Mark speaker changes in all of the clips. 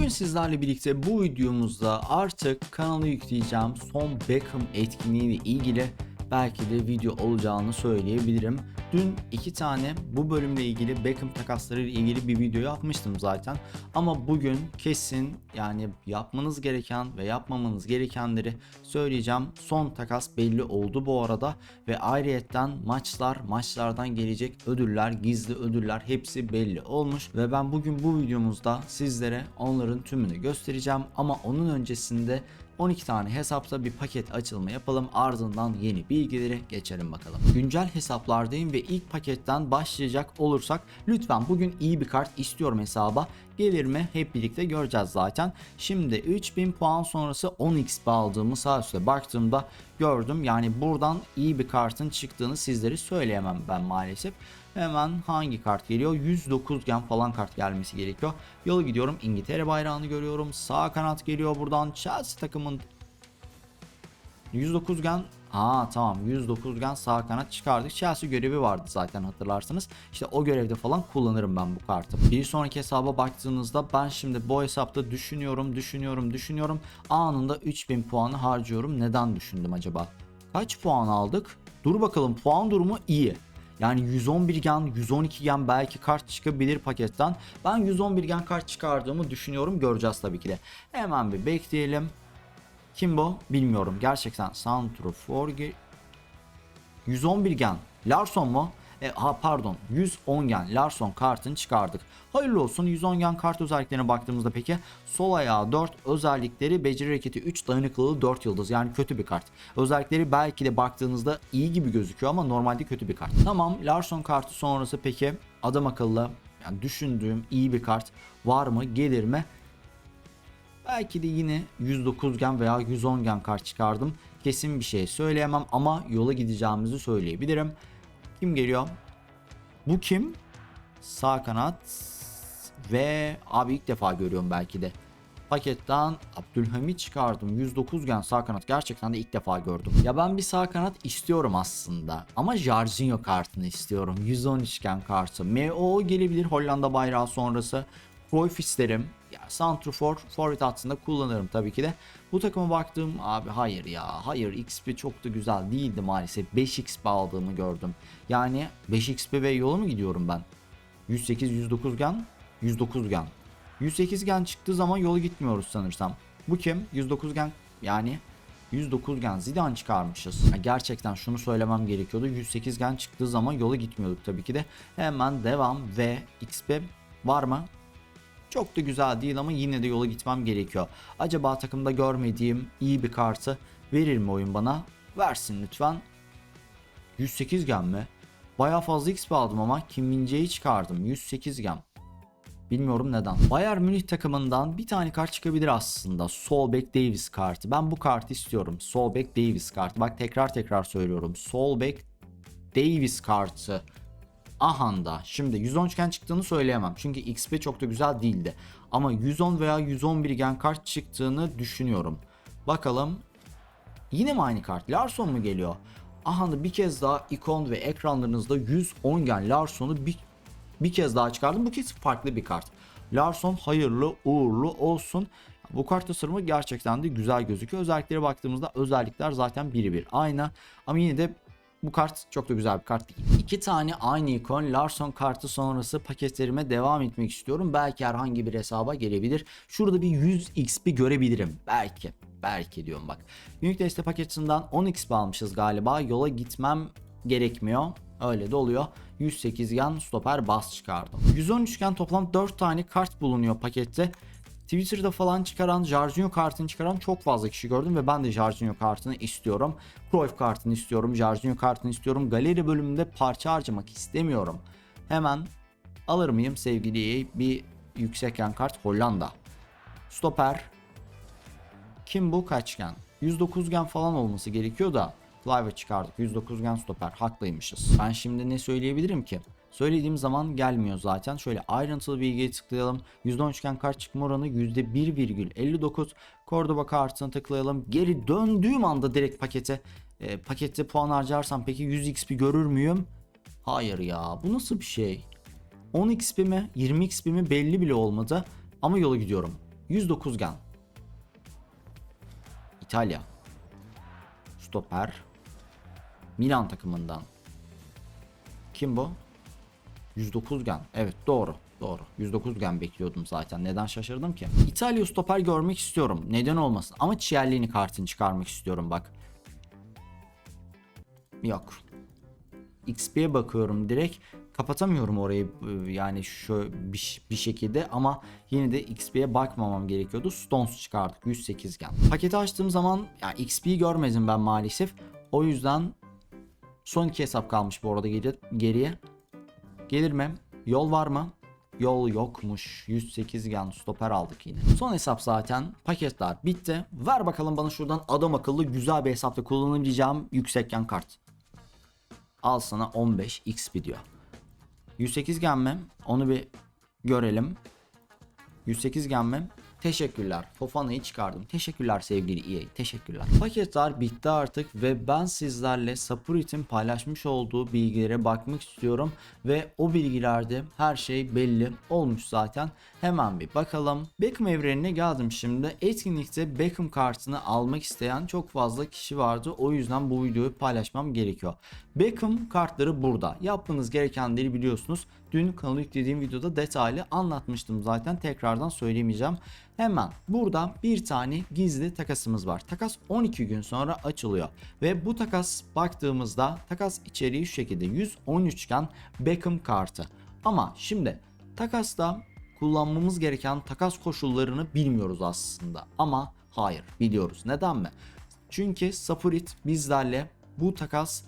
Speaker 1: Bugün sizlerle birlikte bu videomuzda artık kanala yükleyeceğim son Beckham etkinliği ile ilgili belki de video olacağını söyleyebilirim. Dün iki tane bu bölümle ilgili Beckham takasları ile ilgili bir video yapmıştım zaten. Ama bugün kesin yani yapmanız gereken ve yapmamanız gerekenleri söyleyeceğim. Son takas belli oldu bu arada ve ayrıyetten maçlar, maçlardan gelecek ödüller, gizli ödüller hepsi belli olmuş ve ben bugün bu videomuzda sizlere onların tümünü göstereceğim ama onun öncesinde 12 tane hesapta bir paket açılımı yapalım ardından yeni bilgileri geçelim bakalım. Güncel hesaplardayım ve ilk paketten başlayacak olursak lütfen bugün iyi bir kart istiyorum hesaba. Gelir mi hep birlikte göreceğiz zaten. Şimdi 3000 puan sonrası 10x aldığımı sağ üstte baktığımda gördüm. Yani buradan iyi bir kartın çıktığını sizlere söyleyemem ben maalesef. Hemen hangi kart geliyor? 109 gen falan kart gelmesi gerekiyor. Yola gidiyorum. İngiltere bayrağını görüyorum. Sağ kanat geliyor buradan. Chelsea takımın 109 gen Ha tamam 109 gen sağ kanat çıkardık. Chelsea görevi vardı zaten hatırlarsınız. İşte o görevde falan kullanırım ben bu kartı. Bir sonraki hesaba baktığınızda ben şimdi bu hesapta düşünüyorum, düşünüyorum, düşünüyorum. Anında 3000 puanı harcıyorum. Neden düşündüm acaba? Kaç puan aldık? Dur bakalım puan durumu iyi. Yani 111 gen, 112 gen belki kart çıkabilir paketten. Ben 111 gen kart çıkardığımı düşünüyorum. Göreceğiz tabii ki de. Hemen bir bekleyelim. Kim bu? Bilmiyorum. Gerçekten Santrofor ge- 111 gen. Larson mu? E, ha pardon 110 gen Larson kartını çıkardık. Hayırlı olsun 110 gen kart özelliklerine baktığımızda peki sol ayağı 4 özellikleri beceri hareketi 3 dayanıklılığı 4 yıldız yani kötü bir kart. Özellikleri belki de baktığınızda iyi gibi gözüküyor ama normalde kötü bir kart. Tamam Larson kartı sonrası peki adam akıllı yani düşündüğüm iyi bir kart var mı gelir mi? Belki de yine 109 gen veya 110 gen kart çıkardım. Kesin bir şey söyleyemem ama yola gideceğimizi söyleyebilirim. Kim geliyor? Bu kim? Sağ kanat ve abi ilk defa görüyorum belki de. Paketten Abdülhamit çıkardım. 109 gen sağ kanat gerçekten de ilk defa gördüm. Ya ben bir sağ kanat istiyorum aslında. Ama Jarzinho kartını istiyorum. 113 gen kartı. MO gelebilir Hollanda bayrağı sonrası. Cruyff isterim. Ya Santrofor forvet hattında kullanırım tabii ki de. Bu takıma baktığım abi hayır ya hayır XP çok da güzel değildi maalesef. 5 aldığımı gördüm. Yani 5 XP ve yola mı gidiyorum ben? 108 109 gen 109 gen. 108 gen çıktığı zaman yola gitmiyoruz sanırsam. Bu kim? 109 gen yani 109 gen Zidane çıkarmışız. Gerçekten şunu söylemem gerekiyordu. 108 gen çıktığı zaman yola gitmiyorduk tabii ki de. Hemen devam ve XP var mı? Çok da güzel değil ama yine de yola gitmem gerekiyor. Acaba takımda görmediğim iyi bir kartı verir mi oyun bana? Versin lütfen. 108 gem mi? Baya fazla XP aldım ama Kim Min çıkardım. 108 gem. Bilmiyorum neden. Bayern Münih takımından bir tane kart çıkabilir aslında. Solbeck Davis kartı. Ben bu kartı istiyorum. Solbeck Davis kartı. Bak tekrar tekrar söylüyorum. Solbeck Davis kartı. Ahanda. Şimdi 110 gen çıktığını söyleyemem. Çünkü XP çok da güzel değildi. Ama 110 veya 111 gen kart çıktığını düşünüyorum. Bakalım. Yine mi aynı kart? Larson mu geliyor? Ahanda bir kez daha ikon ve ekranlarınızda 110 gen Larson'u bir, bir kez daha çıkardım. Bu kez farklı bir kart. Larson hayırlı uğurlu olsun. Bu kart tasarımı gerçekten de güzel gözüküyor. Özelliklere baktığımızda özellikler zaten biri bir aynı. Ama yine de bu kart çok da güzel bir kart değil. İki tane aynı ikon Larson kartı sonrası paketlerime devam etmek istiyorum. Belki herhangi bir hesaba gelebilir. Şurada bir 100 XP görebilirim. Belki. Belki diyorum bak. Unique deste paketinden 10 XP almışız galiba. Yola gitmem gerekmiyor. Öyle de oluyor. 108 gen stoper bas çıkardım. 113 gen toplam 4 tane kart bulunuyor pakette. Twitter'da falan çıkaran, Jarzinho kartını çıkaran çok fazla kişi gördüm ve ben de Jarzinho kartını istiyorum. Cruyff kartını istiyorum, Jarzinho kartını istiyorum. Galeri bölümünde parça harcamak istemiyorum. Hemen alır mıyım sevgili bir yüksek yan kart Hollanda. Stoper. Kim bu kaçgen? 109 gen falan olması gerekiyor da Clive'ı çıkardık. 109 gen stoper. Haklıymışız. Ben şimdi ne söyleyebilirim ki? Söylediğim zaman gelmiyor zaten. Şöyle ayrıntılı bilgiye tıklayalım. %10 üçgen kart çıkma oranı %1,59. Cordoba kartına tıklayalım. Geri döndüğüm anda direkt pakete e, pakette puan harcarsam peki 100 XP görür müyüm? Hayır ya bu nasıl bir şey? 10 XP mi 20 XP mi belli bile olmadı ama yola gidiyorum. 109 gen. İtalya. Stoper. Milan takımından. Kim bu? 109 gen. Evet doğru. Doğru. 109 gen bekliyordum zaten. Neden şaşırdım ki? İtalya stoper görmek istiyorum. Neden olmasın? Ama Chiellini kartını çıkarmak istiyorum bak. Yok. XP'ye bakıyorum direkt. Kapatamıyorum orayı e, yani şu bir, bir şekilde ama yine de XP'ye bakmamam gerekiyordu. Stones çıkardık 108 gen. Paketi açtığım zaman ya XP'yi görmedim ben maalesef. O yüzden son iki hesap kalmış bu arada geri, geriye. Gelir mi? Yol var mı? Yol yokmuş. 108 gen stoper aldık yine. Son hesap zaten. Paketler bitti. Ver bakalım bana şuradan adam akıllı güzel bir hesapta kullanabileceğim yüksek gen kart. Al sana 15 XP diyor. 108 gen mi? Onu bir görelim. 108 gen mi? Teşekkürler. Fofana'yı çıkardım. Teşekkürler sevgili EA. Teşekkürler. Paketler bitti artık ve ben sizlerle Sapurit'in paylaşmış olduğu bilgilere bakmak istiyorum. Ve o bilgilerde her şey belli olmuş zaten. Hemen bir bakalım. Beckham evrenine geldim şimdi. Etkinlikte Beckham kartını almak isteyen çok fazla kişi vardı. O yüzden bu videoyu paylaşmam gerekiyor. Beckham kartları burada. Yapmanız gerekenleri biliyorsunuz. Dün kanalı yüklediğim videoda detaylı anlatmıştım zaten. Tekrardan söylemeyeceğim. Hemen burada bir tane gizli takasımız var. Takas 12 gün sonra açılıyor. Ve bu takas baktığımızda takas içeriği şu şekilde 113 iken Beckham kartı. Ama şimdi takasta kullanmamız gereken takas koşullarını bilmiyoruz aslında. Ama hayır biliyoruz. Neden mi? Çünkü Sapurit bizlerle bu takas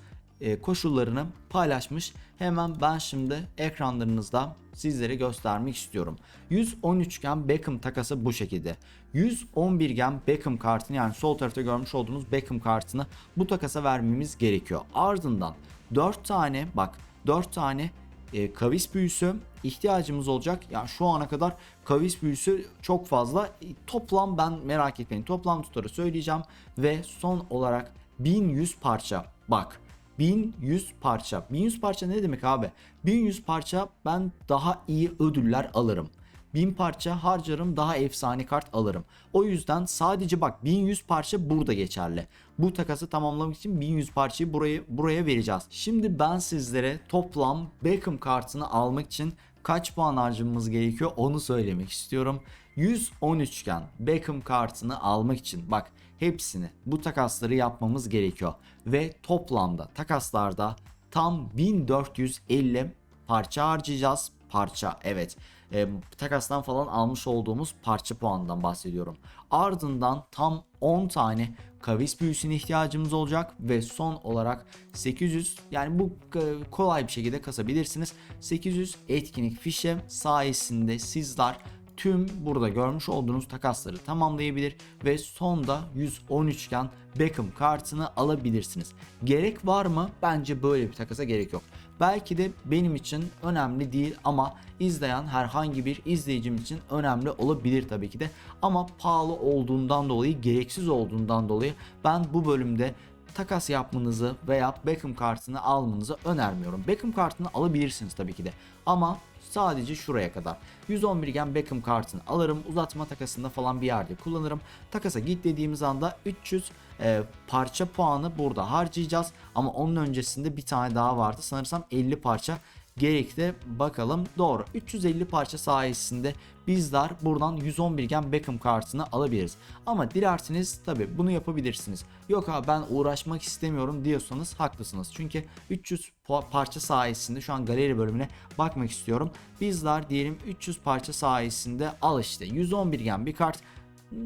Speaker 1: koşullarını paylaşmış. Hemen ben şimdi ekranlarınızda sizlere göstermek istiyorum. 113 gen Beckham takası bu şekilde. 111 gen Beckham kartını yani sol tarafta görmüş olduğunuz Beckham kartını bu takasa vermemiz gerekiyor. Ardından 4 tane bak 4 tane e, kavis büyüsü ihtiyacımız olacak. Ya yani şu ana kadar kavis büyüsü çok fazla. E, toplam ben merak etmeyin. Toplam tutarı söyleyeceğim ve son olarak 1100 parça. Bak 1100 parça. 1100 parça ne demek abi? 1100 parça ben daha iyi ödüller alırım. 1000 parça harcarım daha efsane kart alırım. O yüzden sadece bak 1100 parça burada geçerli. Bu takası tamamlamak için 1100 parçayı buraya buraya vereceğiz. Şimdi ben sizlere toplam Beckham kartını almak için kaç puan harcamamız gerekiyor onu söylemek istiyorum. 113 iken Beckham kartını almak için bak hepsini bu takasları yapmamız gerekiyor. Ve toplamda takaslarda tam 1450 parça harcayacağız. Parça evet e, takastan falan almış olduğumuz parça puanından bahsediyorum. Ardından tam 10 tane kavis büyüsüne ihtiyacımız olacak ve son olarak 800 yani bu e, kolay bir şekilde kasabilirsiniz. 800 etkinlik fişe sayesinde sizler tüm burada görmüş olduğunuz takasları tamamlayabilir ve sonda 113 iken Beckham kartını alabilirsiniz. Gerek var mı? Bence böyle bir takasa gerek yok. Belki de benim için önemli değil ama izleyen herhangi bir izleyicim için önemli olabilir tabii ki de. Ama pahalı olduğundan dolayı, gereksiz olduğundan dolayı ben bu bölümde takas yapmanızı veya Beckham kartını almanızı önermiyorum. Beckham kartını alabilirsiniz tabii ki de. Ama sadece şuraya kadar. 111 gen Beckham kartını alırım. Uzatma takasında falan bir yerde kullanırım. Takasa git dediğimiz anda 300 e, parça puanı burada harcayacağız. Ama onun öncesinde bir tane daha vardı. Sanırsam 50 parça gerekli. Bakalım. Doğru. 350 parça sayesinde bizler buradan 111 gen Beckham kartını alabiliriz. Ama dilerseniz tabi bunu yapabilirsiniz. Yok abi ben uğraşmak istemiyorum diyorsanız haklısınız. Çünkü 300 parça sayesinde şu an galeri bölümüne bakmak istiyorum. Bizler diyelim 300 parça sayesinde al işte. 111 gen bir kart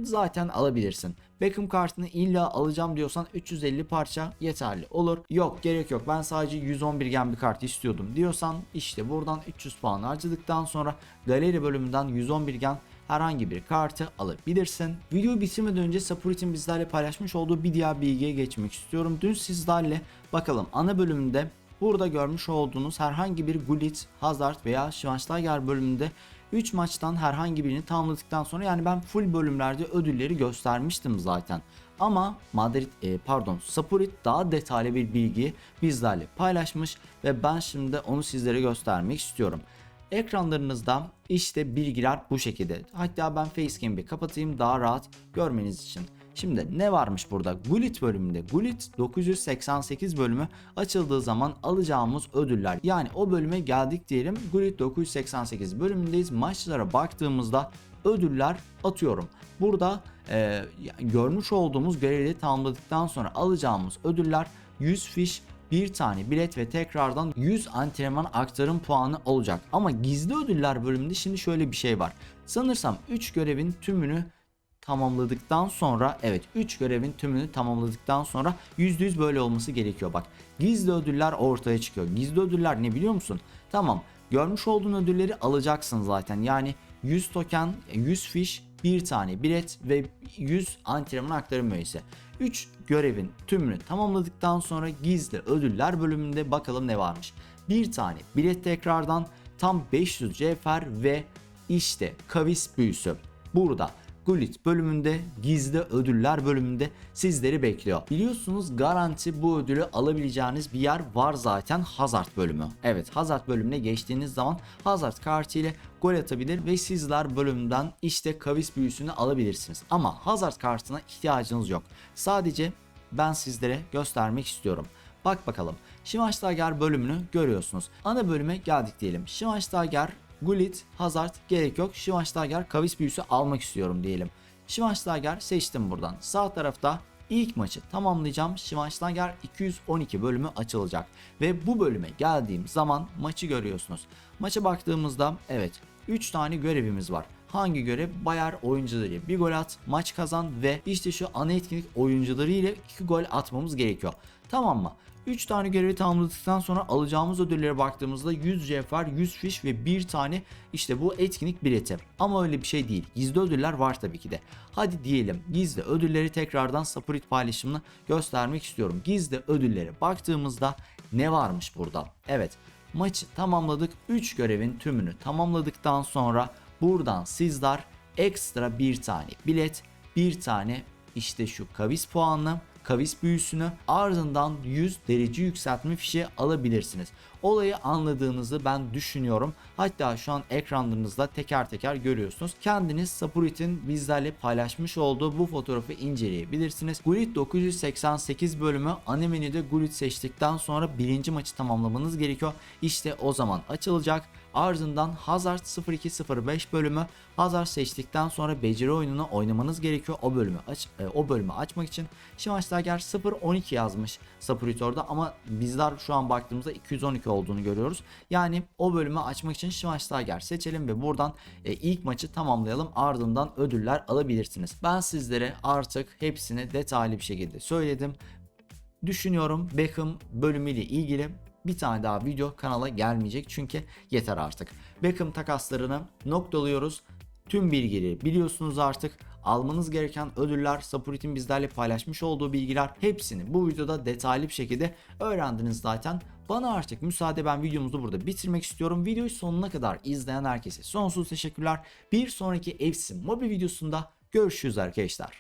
Speaker 1: zaten alabilirsin. Beckham kartını illa alacağım diyorsan 350 parça yeterli olur. Yok gerek yok ben sadece 111 gen bir kart istiyordum diyorsan işte buradan 300 puan harcadıktan sonra galeri bölümünden 111 gen herhangi bir kartı alabilirsin. Videoyu bitirmeden önce Sapurit'in bizlerle paylaşmış olduğu bir diğer bilgiye geçmek istiyorum. Dün sizlerle bakalım ana bölümünde burada görmüş olduğunuz herhangi bir Gullit, Hazard veya Schweinsteiger bölümünde 3 maçtan herhangi birini tamamladıktan sonra yani ben full bölümlerde ödülleri göstermiştim zaten. Ama Madrid e, pardon Sapurit daha detaylı bir bilgi bizlerle paylaşmış ve ben şimdi onu sizlere göstermek istiyorum. Ekranlarınızda işte bilgiler bu şekilde. Hatta ben facecam'i kapatayım daha rahat görmeniz için. Şimdi ne varmış burada? Gulit bölümünde. Gulit 988 bölümü açıldığı zaman alacağımız ödüller. Yani o bölüme geldik diyelim. Gulit 988 bölümündeyiz. Maçlara baktığımızda ödüller atıyorum. Burada e, görmüş olduğumuz görevi tamamladıktan sonra alacağımız ödüller 100 fiş bir tane bilet ve tekrardan 100 antrenman aktarım puanı olacak. Ama gizli ödüller bölümünde şimdi şöyle bir şey var. Sanırsam 3 görevin tümünü tamamladıktan sonra evet 3 görevin tümünü tamamladıktan sonra %100 böyle olması gerekiyor bak. Gizli ödüller ortaya çıkıyor. Gizli ödüller ne biliyor musun? Tamam görmüş olduğun ödülleri alacaksın zaten. Yani 100 token, 100 fiş, bir tane bilet ve 100 antrenman aktarım üyesi. 3 görevin tümünü tamamladıktan sonra gizli ödüller bölümünde bakalım ne varmış. Bir tane bilet tekrardan tam 500 cevher ve işte kavis büyüsü. Burada Gulit bölümünde gizli ödüller bölümünde sizleri bekliyor. Biliyorsunuz garanti bu ödülü alabileceğiniz bir yer var zaten Hazard bölümü. Evet Hazard bölümüne geçtiğiniz zaman Hazard kartı ile gol atabilir ve sizler bölümden işte kavis büyüsünü alabilirsiniz. Ama Hazard kartına ihtiyacınız yok. Sadece ben sizlere göstermek istiyorum. Bak bakalım. Schweinsteiger bölümünü görüyorsunuz. Ana bölüme geldik diyelim. Schweinsteiger Gullit, Hazard gerek yok. Schweinsteiger kavis büyüsü almak istiyorum diyelim. Schweinsteiger seçtim buradan. Sağ tarafta ilk maçı tamamlayacağım. Schweinsteiger 212 bölümü açılacak. Ve bu bölüme geldiğim zaman maçı görüyorsunuz. Maça baktığımızda evet 3 tane görevimiz var. Hangi görev? Bayer oyuncuları bir gol at, maç kazan ve işte şu ana etkinlik oyuncuları ile 2 gol atmamız gerekiyor. Tamam mı? 3 tane görevi tamamladıktan sonra alacağımız ödüllere baktığımızda 100 cevher, 100 fiş ve bir tane işte bu etkinlik bileti. Ama öyle bir şey değil. Gizli ödüller var tabii ki de. Hadi diyelim gizli ödülleri tekrardan Sapurit paylaşımını göstermek istiyorum. Gizli ödüllere baktığımızda ne varmış burada? Evet maçı tamamladık. 3 görevin tümünü tamamladıktan sonra buradan sizler ekstra bir tane bilet, bir tane işte şu kavis puanlı kavis büyüsünü ardından 100 derece yükseltme fişi alabilirsiniz. Olayı anladığınızı ben düşünüyorum. Hatta şu an ekranlarınızda teker teker görüyorsunuz. Kendiniz Sapurit'in bizlerle paylaşmış olduğu bu fotoğrafı inceleyebilirsiniz. Gullit 988 bölümü ana menüde Gullit seçtikten sonra birinci maçı tamamlamanız gerekiyor. İşte o zaman açılacak. Ardından Hazard 0205 bölümü Hazard seçtikten sonra beceri oyununu oynamanız gerekiyor. O bölümü aç e, o bölümü açmak için Schweinsteiger 012 yazmış Sapuritor'da ama bizler şu an baktığımızda 212 olduğunu görüyoruz. Yani o bölümü açmak için Schweinsteiger seçelim ve buradan e, ilk maçı tamamlayalım. Ardından ödüller alabilirsiniz. Ben sizlere artık hepsini detaylı bir şekilde söyledim. Düşünüyorum Beckham bölümüyle ilgili bir tane daha video kanala gelmeyecek çünkü yeter artık. Beckham takaslarını noktalıyoruz. Tüm bilgileri biliyorsunuz artık. Almanız gereken ödüller, Sapurit'in bizlerle paylaşmış olduğu bilgiler hepsini bu videoda detaylı bir şekilde öğrendiniz zaten. Bana artık müsaade ben videomuzu burada bitirmek istiyorum. Videoyu sonuna kadar izleyen herkese sonsuz teşekkürler. Bir sonraki Efsin mobil videosunda görüşürüz arkadaşlar.